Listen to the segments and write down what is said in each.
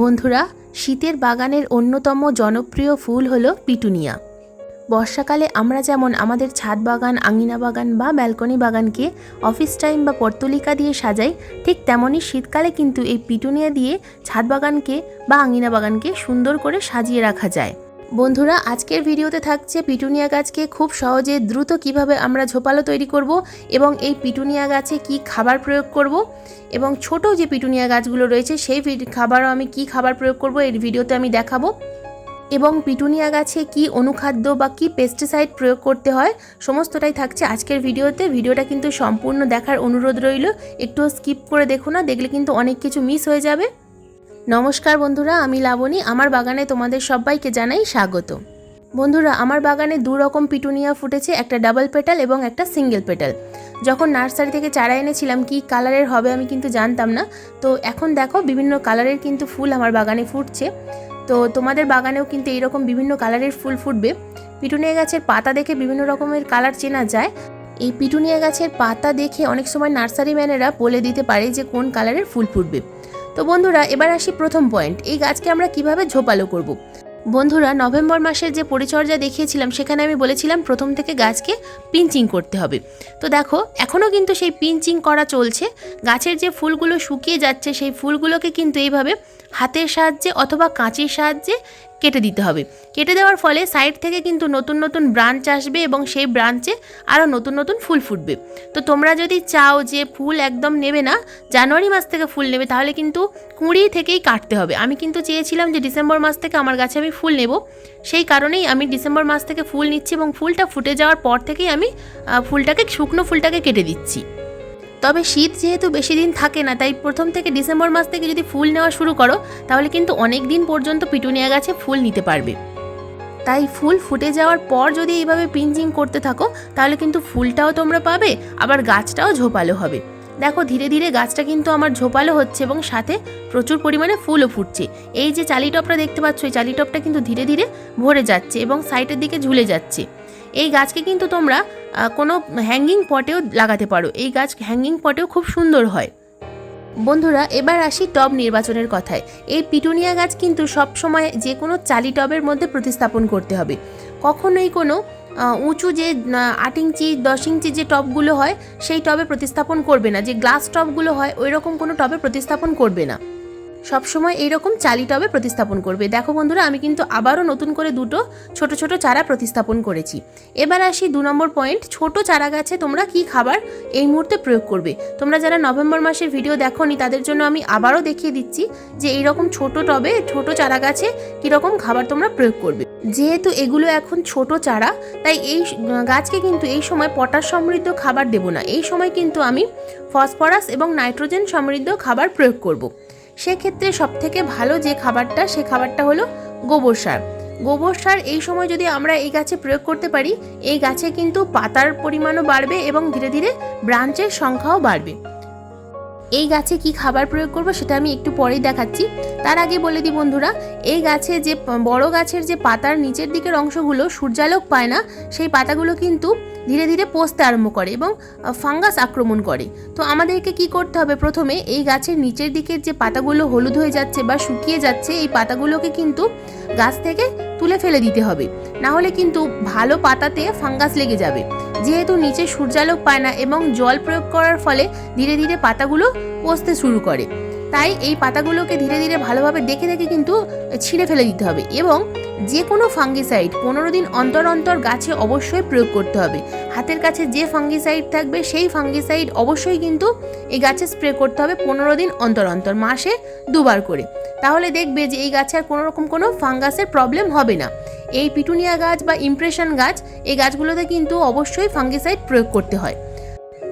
বন্ধুরা, শীতের বাগানের অন্যতম জনপ্রিয় ফুল হলো পিটুনিয়া। বর্ষাকালে আমরা যেমন আমাদের ছাদ বাগান, আঙিনা বাগান বা ব্যালকনি বাগানকে অফিস টাইম বা পর্তলিকা দিয়ে সাজাই, ঠিক তেমনই শীতকালে কিন্তু এই পিটুনিয়া দিয়ে ছাদ বাগানকে বা আঙিনা বাগানকে সুন্দর করে সাজিয়ে রাখা যায়। বন্ধুরা, আজকের ভিডিওতে থাকছে পিটুনিয়া গাছকে খুব সহজে দ্রুত কীভাবে আমরা ঝোপালো তৈরি করব এবং এই পিটুনিয়া গাছে কি খাবার প্রয়োগ করব এবং ছোট যে পিটুনিয়া গাছগুলো রয়েছে, সেই খাবারও আমি কি খাবার প্রয়োগ করব এই ভিডিওতে আমি দেখাবো। এবং পিটুনিয়া গাছে কি অনুখাদ্য বা কি পেস্টিসাইড প্রয়োগ করতে হয়, সমস্তটাই থাকছে আজকের ভিডিওতে। ভিডিওটা কিন্তু সম্পূর্ণ দেখার অনুরোধ রইল। একটু স্কিপ করে দেখো না, দেখলে কিন্তু অনেক কিছু মিস হয়ে যাবে। নমস্কার বন্ধুরা, আমি লাবণী। আমার বাগানে তোমাদের সবাইকে জানাই স্বাগত। বন্ধুরা, আমার বাগানে দু রকম পিটুনিয়া ফুটেছে, একটা ডাবল পেটাল এবং একটা সিঙ্গেল পেটাল যখন নার্সারি থেকে চারা এনেছিলাম, কি কালারের হবে আমি কিন্তু জানতাম না। তো এখন দেখো, বিভিন্ন কালারের কিন্তু ফুল আমার বাগানে ফুটছে। তো তোমাদের বাগানেও কিন্তু এইরকম বিভিন্ন কালারের ফুল ফুটবে। পিটুনিয়া গাছের পাতা দেখে বিভিন্ন রকমের কালার চেনা যায়। এই পিটুনিয়া গাছের পাতা দেখে অনেক সময় নার্সারি ম্যানেরা বলে দিতে পারে যে কোন কালারের ফুল ফুটবে। তো বন্ধুরা, এবার আসি প্রথম পয়েন্ট এই গাছকে আমরা কীভাবে ঝোপালো করব। বন্ধুরা, নভেম্বর মাসের যে পরিচর্যা দেখিয়েছিলাম, সেখানে আমি বলেছিলাম প্রথম থেকে গাছকে পিঞ্চিং করতে হবে তো দেখো, এখনও কিন্তু সেই পিঞ্চিং করা চলছে গাছের যে ফুলগুলো শুকিয়ে যাচ্ছে, সেই ফুলগুলোকে কিন্তু এইভাবে হাতের সাহায্যে অথবা কাঁচির সাহায্যে কেটে দিতে হবে। কেটে দেওয়ার ফলে সাইড থেকে কিন্তু নতুন নতুন ব্রাঞ্চ আসবে এবং সেই ব্রাঞ্চে আরও নতুন নতুন ফুল ফুটবে। তো তোমরা যদি চাও যে ফুল একদম নেবে না, জানুয়ারি মাস থেকে ফুল নেবে, তাহলে কিন্তু কুঁড়ি থেকেই কাটতে হবে। আমি কিন্তু চেয়েছিলাম যে ডিসেম্বর মাস থেকে আমার গাছে আমি ফুল নেব। সেই কারণেই আমি ডিসেম্বর মাস থেকে ফুল নিচ্ছি এবং ফুলটা ফুটে যাওয়ার পর থেকেই আমি ফুলটাকে, শুকনো ফুলটাকে কেটে দিচ্ছি। তবে শীত যেহেতু বেশি দিন থাকে না, তাই প্রথম থেকে ডিসেম্বর মাস থেকে যদি ফুল নেওয়া শুরু করো, তাহলে কিন্তু অনেক দিন পর্যন্ত পিটুনিয়া গাছে ফুল নিতে পারবে। তাই ফুল ফুটে যাওয়ার পর যদি এইভাবে পিঞ্চিং করতে থাকো, তাহলে কিন্তু ফুলটাও তোমরা পাবে, আবার গাছটাও ঝোপালো হবে। দেখো, ধীরে ধীরে গাছটা কিন্তু আমার ঝোপালো হচ্ছে এবং সাথে প্রচুর পরিমাণে ফুলও ফুটছে। এই যে চালি টপটা দেখতে পাচ্ছ, এই চালি টপটা কিন্তু ধীরে ধীরে ভরে যাচ্ছে এবং সাইডের দিকে ঝুলে যাচ্ছে। এই গাছকে কিন্তু তোমরা কোনো হ্যাঙ্গিং পটেও লাগাতে পারো। এই গাছ হ্যাঙ্গিং পটেও খুব সুন্দর হয়। বন্ধুরা, এবার আসি টব নির্বাচনের কথায়। এই পিটুনিয়া গাছ কিন্তু সব সময় যে কোনো চালি টবের মধ্যে প্রতিস্থাপন করতে হবে। কখনোই কোনো উঁচু যে আট ইঞ্চি, দশ ইঞ্চি যে টবগুলো হয়, সেই টবে প্রতিস্থাপন করবে না। যে গ্লাস টবগুলো হয় ওই রকম কোনো টবে প্রতিস্থাপন করবে না। সবসময় এইরকম চালি টবে প্রতিস্থাপন করবে। দেখো বন্ধুরা, আমি কিন্তু আবারও নতুন করে দুটো ছোট ছোট চারা প্রতিস্থাপন করেছি। এবার আসি দু নম্বর পয়েন্ট ছোট চারা গাছে তোমরা কি খাবার এই মুহূর্তে প্রয়োগ করবে? তোমরা যারা নভেম্বর মাসের ভিডিও দেখোনি, তাদের জন্য আমি আবারও দেখিয়ে দিচ্ছি যে এইরকম ছোট টবে ছোট চারা গাছে কীরকম খাবার তোমরা প্রয়োগ করবে। যেহেতু এগুলো এখন ছোট চারা, তাই এই গাছকে কিন্তু এই সময় পটাশ সমৃদ্ধ খাবার দেব না। এই সময় কিন্তু আমি ফসফরাস এবং নাইট্রোজেন সমৃদ্ধ খাবার প্রয়োগ করব। সেক্ষেত্রে সবথেকে ভালো যে খাবারটা, সে খাবারটা হলো গোবর সার। গোবর সার এই সময় যদি আমরা এই গাছে প্রয়োগ করতে পারি, এই গাছে কিন্তু পাতার পরিমাণও বাড়বে এবং ধীরে ধীরে ব্রাঞ্চের সংখ্যাও বাড়বে। এই গাছে কি খাবার প্রয়োগ করব সেটা আমি একটু পরেই দেখাচ্ছি। তার আগে বলে দিই বন্ধুরা, এই গাছে যে, বড় গাছের যে পাতার নিচের দিকের অংশগুলো সূর্যালোক পায় না, সেই পাতাগুলো কিন্তু ধীরে ধীরে পচতে আরম্ভ করে এবং ফাঙ্গাস আক্রমণ করে। তো আমাদেরকে কি করতে হবে? প্রথমে এই গাছের নিচের দিকের যে পাতাগুলো হলুদ হয়ে যাচ্ছে বা শুকিয়ে যাচ্ছে, এই পাতাগুলোকে কিন্তু গাছ থেকে তুলে ফেলে দিতে হবে। না হলে কিন্তু ভালো পাতাতে ফাঙ্গাস লেগে যাবে। যেহেতু নিচে সূর্যালোক পায় না এবং জল প্রয়োগ করার ফলে ধীরে ধীরে পাতাগুলো পচতে শুরু করে। তাই এই পাতাগুলোকে ধীরে ধীরে ভালোভাবে দেখে দেখে কিন্তু ছিঁড়ে ফেলে দিতে হবে এবং যে কোনো ফাঙ্গিসাইড পনেরো দিন অন্তর অন্তর গাছে অবশ্যই প্রয়োগ করতে হবে। হাতের কাছে যে ফাঙ্গিসাইড থাকবে সেই ফাঙ্গিসাইড অবশ্যই কিন্তু এই গাছে স্প্রে করতে হবে পনেরো দিন অন্তর অন্তর, মাসে দুবার করে। তাহলে দেখবে যে এই গাছে আর কোনো রকম কোনো ফাঙ্গাসের প্রবলেম হবে না। এই পিটুনিয়া গাছ বা ইমপ্রেশন গাছ, এই গাছগুলোতে কিন্তু অবশ্যই ফাঙ্গিসাইড প্রয়োগ করতে হয়।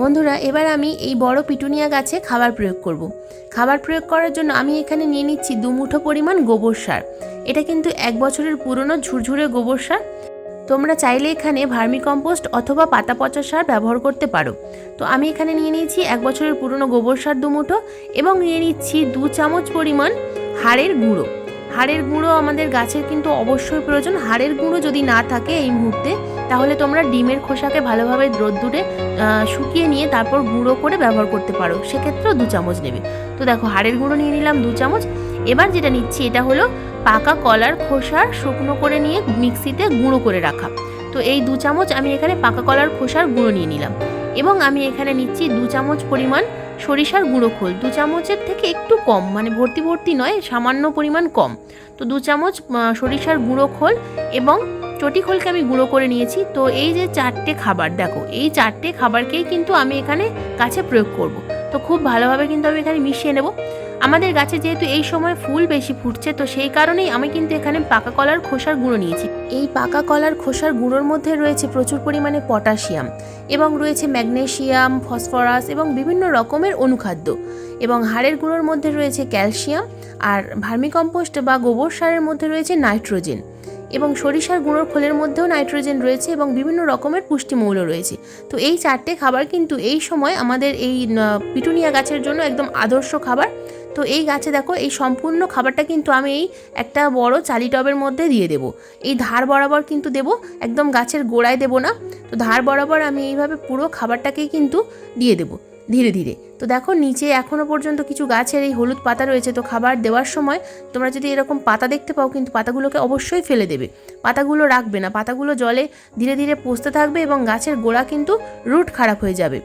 বন্ধুরা, এবার আমি এই বড় পিটুনিয়া গাছে খাবার প্রয়োগ করব। খাবার প্রয়োগ করার জন্য আমি এখানে নিয়ে নিচ্ছি দু মুঠো পরিমাণ গোবর সার। এটা কিন্তু এক বছরের পুরনো ঝুরঝুরে গোবর সার। তোমরা চাইলে এখানে ভার্মি কম্পোস্ট অথবা পাতা পচা সার ব্যবহার করতে পারো। তো আমি এখানে নিয়ে নিয়েছি এক বছরের পুরনো গোবর সার দু মুঠো এবং নিয়ে নিচ্ছি দু চামচ পরিমাণ হাড়ের গুঁড়ো। হাড়ের গুঁড়ো আমাদের গাছের কিন্তু অবশ্যই প্রয়োজন। হাড়ের গুঁড়ো যদি না থাকে এই মুহূর্তে তাহলে তোমরা ডিমের খোসাকে ভালোভাবে রোদ্দুরে শুকিয়ে নিয়ে তারপর গুঁড়ো করে ব্যবহার করতে পারো। সেক্ষেত্রেও দু চামচ নেবে। তো দেখো, হাড়ের গুঁড়ো নিয়ে নিলাম দু চামচ। এবার যেটা নিচ্ছি, এটা হলো পাকা কলার খোসা শুকনো করে নিয়ে মিক্সিতে গুঁড়ো করে রাখা। তো এই দু চামচ আমি এখানে পাকা কলার খোসার গুঁড়ো নিয়ে নিলাম। এবং আমি এখানে নিচ্ছি দু চামচ পরিমাণ সরিষার গুঁড়ো খোল। দু চামচের থেকে একটু কম মানে ভর্তি ভর্তি নয়, সামান্য পরিমাণ কম। তো দু চামচ সরিষার গুঁড়ো খোল এবং চটি খোলকে আমি গুঁড়ো করে নিয়েছি। তো এই যে চারটে খাবার, দেখো, এই চারটে খাবারকেই কিন্তু আমি এখানে গাছে প্রয়োগ করব। তো খুব ভালোভাবে কিন্তু আমি এখানে মিশিয়ে নেব। আমাদের গাছে যেহেতু এই সময় ফুল বেশি ফুটছে, তো সেই কারণেই আমি কিন্তু এখানে পাকা কলার খোসার গুঁড়ো নিয়েছি। এই পাকা কলার খোসার গুঁড়োর মধ্যে রয়েছে প্রচুর পরিমাণে পটাশিয়াম এবং রয়েছে ম্যাগনেসিয়াম ফসফরাস এবং বিভিন্ন রকমের অনুখাদ্য এবং হাড়ের গুঁড়োর মধ্যে রয়েছে ক্যালসিয়াম আর ভার্মিকম্পোস্ট বা গোবর সারের মধ্যে রয়েছে নাইট্রোজেন। এবং সরিষার গুঁড়োর খোলের মধ্যেও নাইট্রোজেন রয়েছে এবং বিভিন্ন রকমের পুষ্টিমৌল রয়েছে। তো এই চারটে খাবার কিন্তু এই সময় আমাদের এই পিটুনিয়া গাছের জন্য একদম আদর্শ খাবার। তো এই গাছে দেখো, এই সম্পূর্ণ খাবারটা কিন্তু আমি এই একটা বড় চালি টবের মধ্যে দিয়ে দেবো। এই ধার বরাবর কিন্তু দেব, একদম গাছের গোড়ায় দেবো না। তো ধার বরাবর আমি এইভাবে পুরো খাবারটাকেই কিন্তু দিয়ে দেবো। ধীরে ধীরে। তো দেখো, নিচে এখনও পর্যন্ত কিছু গাছের এই হলুদ পাতা রয়েছে, তো খাবার দেওয়ার সময় তোমরা যদি এরকম পাতা দেখতে পাও, কিন্তু পাতাগুলোকে অবশ্যই ফেলে দেবে। পাতাগুলো রাখবে না, পাতাগুলো জলে ধীরে ধীরে পচতে থাকবে এবং গাছের গোড়া কিন্তু রুট খারাপ হয়ে যাবে।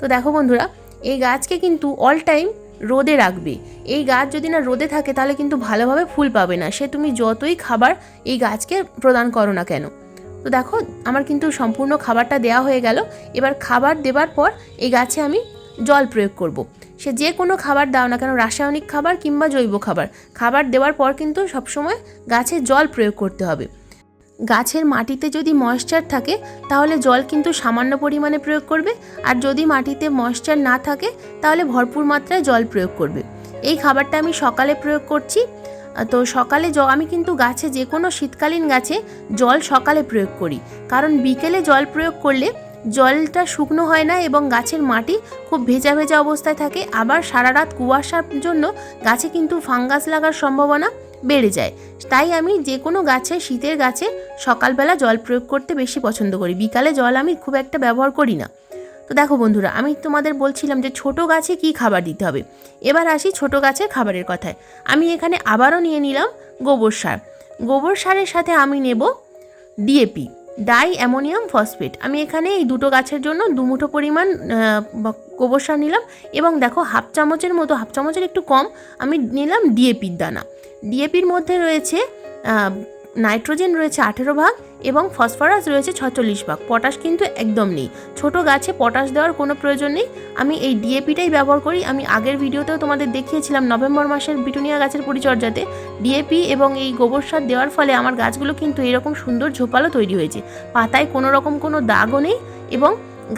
তো দেখো বন্ধুরা, এই গাছকে কিন্তু অল টাইম রোদে রাখবে। এই গাছ যদি না রোদে থাকে, তাহলে কিন্তু ভালোভাবে ফুল পাবে না। সে তুমি যতই খাবার এই গাছকে প্রদান করো না কেন। তো দেখো, আমার কিন্তু সম্পূর্ণ খাবারটা দেওয়া হয়ে গেল। এবার খাবার দেবার পর এই গাছে আমি জল প্রয়োগ করব। সে যে কোনো খাবার দাও না কেন, রাসায়নিক খাবার কিংবা জৈব খাবার। খাবার দেওয়ার পর কিন্তু সবসময় গাছে জল প্রয়োগ করতে হবে। গাছের মাটিতে যদি ময়েশ্চার থাকে, তাহলে জল কিন্তু সামান্য পরিমাণে প্রয়োগ করবে। আর যদি মাটিতে ময়েশ্চার না থাকে, তাহলে ভরপুর মাত্রায় জল প্রয়োগ করবে। এই খাবারটা আমি সকালে প্রয়োগ করছি। তো সকালে জ আমি কিন্তু গাছে যে কোনো শীতকালীন গাছে জল সকালে প্রয়োগ করি। কারণ বিকেলে জল প্রয়োগ করলে জলটা শুকনো হয় না এবং গাছের মাটি খুব ভেজা ভেজা অবস্থায় থাকে। আবার সারা রাত কুয়াশার জন্য গাছে কিন্তু ফাঙ্গাস লাগার সম্ভাবনা বেড়ে যায়। তাই আমি যে কোনো গাছে, শীতের গাছে সকালবেলা জল প্রয়োগ করতে বেশি পছন্দ করি। বিকালে জল আমি খুব একটা ব্যবহার করি না। তো দেখো বন্ধুরা, আমি তোমাদের বলছিলাম যে ছোট গাছে কি খাবার দিতে হবে। এবার আসি ছোট গাছের খাবারের কথায়। আমি এখানে আবারও নিয়ে নিলাম গোবর সার। গোবর সারের সাথে আমি নেব ডিএপি। Die ammonium phosphate. আমি এখানে এই দুটো গাছের জন্য দুমুঠো পরিমাণ গোবর সার নিলাম এবং দেখো হাফ চামচের মতো, হাফ চামচের একটু কম আমি নিলাম ডিএপির দানা। ডিএপির মধ্যে রয়েছে নাইট্রোজেন রয়েছে আঠেরো ভাগ এবং ফসফরাস রয়েছে ছচল্লিশ ভাগ। পটাশ কিন্তু একদম নেই। ছোট গাছে পটাশ দেওয়ার কোনো প্রয়োজন নেই। আমি এই ডিএপিটাই ব্যবহার করি। আমি আগের ভিডিওতেও তোমাদের দেখিয়েছিলাম নভেম্বর মাসের বিটুনিয়া গাছের পরিচর্যাতে। ডিএপি এবং এই গোবর সার দেওয়ার ফলে আমার গাছগুলো কিন্তু এরকম সুন্দর ঝোপালো তৈরি হয়েছে। পাতায় কোনো রকম কোনো দাগও নেই এবং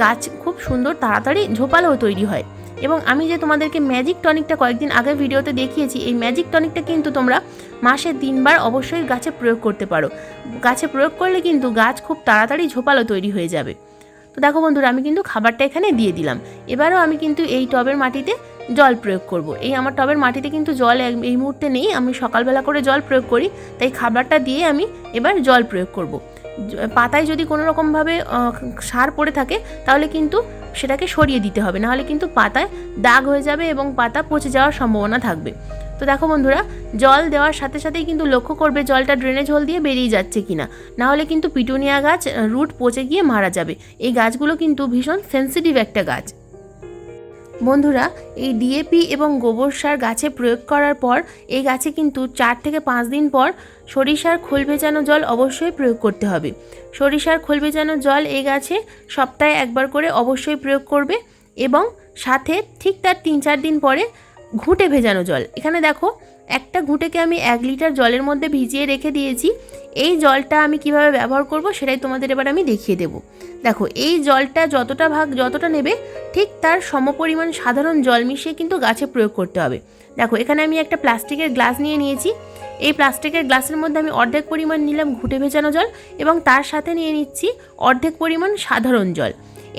গাছ খুব সুন্দর তাড়াতাড়ি ঝোপালো তৈরি হয়। এবং আমি যে তোমাদেরকে ম্যাজিক টনিকটা কয়েকদিন আগে ভিডিওতে দেখিয়েছি, এই ম্যাজিক টনিকটা কিন্তু তোমরা মাসে তিনবার অবশ্যই গাছে প্রয়োগ করতে পারো। গাছে প্রয়োগ করলে কিন্তু গাছ খুব তাড়াতাড়ি ঝোপালো তৈরি হয়ে যাবে। তো দেখো বন্ধুরা, আমি কিন্তু খাবারটা এখানে দিয়ে দিলাম। এবারও আমি কিন্তু এই টবের মাটিতে জল প্রয়োগ করব। এই আমার টবের মাটিতে কিন্তু জল এই মুহূর্তে নেই। আমি সকালবেলা করে জল প্রয়োগ করি, তাই খাবারটা দিয়ে আমি এবার জল প্রয়োগ করব। পাতায় যদি কোনো রকমভাবে সার পড়ে থাকে, তাহলে কিন্তু সেটাকে সরিয়ে দিতে হবে, নাহলে কিন্তু পাতায় দাগ হয়ে যাবে এবং পাতা পচে যাওয়ার সম্ভাবনা থাকবে। তো দেখো বন্ধুরা, জল দেওয়ার সাথে সাথেই কিন্তু লক্ষ্য করবে জলটা ড্রেনেজ হোল দিয়ে বেরিয়ে যাচ্ছে কিনা। না হলে কিন্তু পিটুনিয়া গাছ রুট পচে গিয়ে মারা যাবে। এই গাছগুলো কিন্তু ভীষণ সেন্সিটিভ একটা গাছ। বন্ধুরা, এই ডিএপি এবং গোবর সার গাছে প্রয়োগ করার পর, এই গাছে কিন্তু চার থেকে পাঁচ দিন পর সরিষার খোল ভেজানো জল অবশ্যই প্রয়োগ করতে হবে। সরিষার খোল ভেজানো জল এই গাছে সপ্তাহে একবার করে অবশ্যই প্রয়োগ করবে এবং সাথে ঠিক তার তিন চার দিন পরে ঘুঁটে ভেজানো জল। এখানে দেখো একটা ঘুঁটেকে আমি এক লিটার জলের মধ্যে ভিজিয়ে রেখে দিয়েছি। এই জলটা আমি কীভাবে ব্যবহার করব সেটাই তোমাদের এবার আমি দেখিয়ে দেব। দেখো, এই জলটা যতটা ভাগ যতটা নেবে, ঠিক তার সমপরিমাণ সাধারণ জল মিশিয়ে কিন্তু গাছে প্রয়োগ করতে হবে। দেখো, এখানে আমি একটা প্লাস্টিকের গ্লাস নিয়ে নিয়েছি। এই প্লাস্টিকের গ্লাসের মধ্যে আমি অর্ধেক পরিমাণ নিলাম ঘুঁটে ভেজানো জল এবং তার সাথে নিয়ে নিচ্ছি অর্ধেক পরিমাণ সাধারণ জল।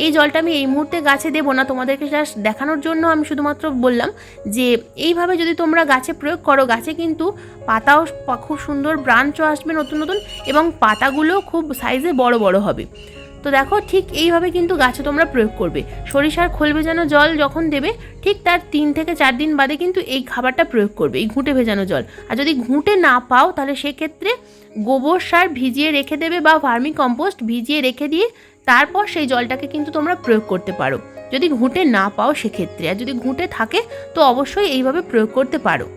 এই জলটা আমি এই মুহূর্তে গাছে দেবো না। তোমাদেরকে জাস্ট দেখানোর জন্য আমি শুধুমাত্র বললাম যে, এইভাবে যদি তোমরা গাছে প্রয়োগ করো, গাছে কিন্তু পাতাও খুব সুন্দর ব্রাঞ্চও আসবে নতুন নতুন এবং পাতাগুলো খুব সাইজে বড় বড় হবে। তো দেখো, ঠিক এইভাবে কিন্তু গাছে তোমরা প্রয়োগ করবে। সরিষার খোল ভেজানো জল যখন দেবে, ঠিক তার তিন থেকে চার দিন বাদে কিন্তু এই খাবারটা প্রয়োগ করবে, এই ঘুঁটে ভেজানো জল। আর যদি ঘুঁটে না পাও, তাহলে সেক্ষেত্রে গোবর সার ভিজিয়ে রেখে দেবে বা ভার্মি কম্পোস্ট ভিজিয়ে রেখে দিয়ে তারপর সেই জলটাকে কিন্তু তোমরা প্রয়োগ করতে পারো। যদি ঘুঁটে না পাও সেক্ষেত্রে, আর যদি ঘুঁটে থাকে, তো অবশ্যই এইভাবে প্রয়োগ করতে পারো।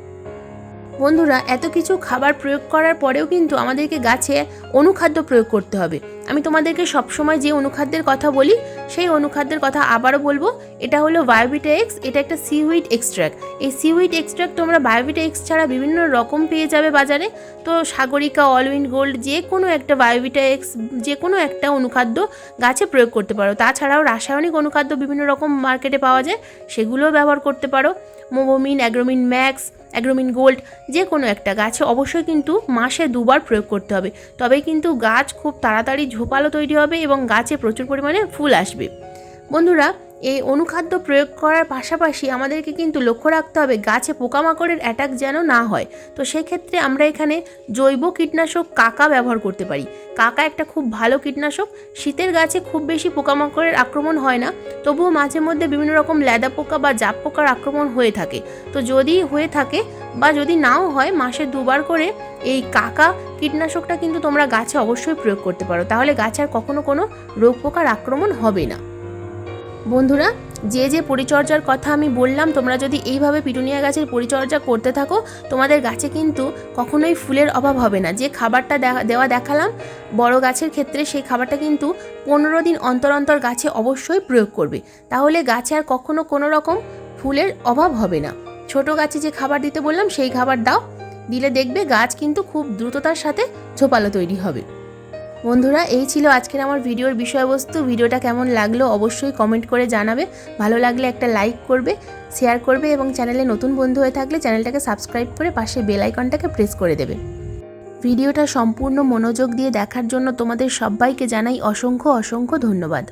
বন্ধুরা, এত কিছু খাবার প্রয়োগ করার পরেও কিন্তু আমাদেরকে গাছে অনুখাদ্য প্রয়োগ করতে হবে। আমি তোমাদেরকে সবসময় যে অনুখাদ্যের কথা বলি, সেই অনুখাদ্যের কথা আবারও বলব। এটা হলো বায়োভিটা এক্স এটা একটা সিউইড এক্সট্র্যাক্ট এই সিউইড এক্সট্র্যাক্ট তোমরা বায়োভিটা এক্স ছাড়া বিভিন্ন রকম পেয়ে যাবে বাজারে। তো সাগরিকা অলউইন গোল্ড যে কোনো একটা বায়োভিটা এক্স যে কোনো একটা অনুখাদ্য গাছে প্রয়োগ করতে পারো। তাছাড়াও রাসায়নিক অনুখাদ্য বিভিন্ন রকম মার্কেটে পাওয়া যায়, সেগুলোও ব্যবহার করতে পারো। Mobomin Agromin Max Agromin Gold যে কোনো একটা গাছে অবশ্যই কিন্তু মাসে দুবার প্রয়োগ করতে হবে। তবেই কিন্তু গাছ খুব তাড়াতাড়ি ঝোপালো তৈরি হবে এবং গাছে প্রচুর পরিমাণে ফুল আসবে। বন্ধুরা এই অনুখাদ্য প্রয়োগ করার পাশাপাশি আমাদেরকে কিন্তু লক্ষ্য রাখতে হবে গাছে পোকামাকড়ের অ্যাটাক যেন না হয়। তো সেক্ষেত্রে আমরা এখানে জৈব কীটনাশক কাকা ব্যবহার করতে পারি। কাকা একটা খুব ভালো কীটনাশক। শীতের গাছে খুব বেশি পোকামাকড়ের আক্রমণ হয় না। তবুও মাঝে মধ্যে বিভিন্ন রকম ল্যাদা পোকা বা জাপ পোকার আক্রমণ হয়ে থাকে। তো যদি হয়ে থাকে বা যদি নাও হয়, মাসে দুবার করে এই কাকা কীটনাশকটা কিন্তু তোমরা গাছে অবশ্যই প্রয়োগ করতে পারো। তাহলে গাছে আর কখনো কোনো রোগ পোকার আক্রমণ হবে না। বন্ধুরা, যে যে পরিচর্যার কথা আমি বললাম, তোমরা যদি এইভাবে পিটুনিয়া গাছের পরিচর্যা করতে থাকো, তোমাদের গাছে কিন্তু কখনোই ফুলের অভাব হবে না। যে খাবারটা দেওয়া দেখালাম, বড় গাছের ক্ষেত্রে সেই খাবারটা কিন্তু পনেরো দিন অন্তর অন্তর গাছে অবশ্যই প্রয়োগ করবে। তাহলে গাছে আর কখনো কোনো রকম ফুলের অভাব হবে না। ছোট গাছে যে খাবার দিতে বললাম, সেই খাবার দাও। দিলে দেখবে গাছ কিন্তু খুব দ্রুততার সাথে ঝোপালো তৈরি হবে। বন্ধুরা, এই ছিল আজকের আমার ভিডিওর বিষয়বস্তু। ভিডিওটা কেমন লাগল অবশ্যই কমেন্ট করে জানাবে। ভালো লাগলে একটা লাইক করবে, শেয়ার করবে এবং চ্যানেলে নতুন বন্ধু হয়ে থাকলে চ্যানেলটাকে সাবস্ক্রাইব করে পাশে বেল আইকনটাকে প্রেস করে দেবে। ভিডিওটা সম্পূর্ণ মনোযোগ দিয়ে দেখার জন্য তোমাদের সবাইকে জানাই অসংখ্য অসংখ্য ধন্যবাদ।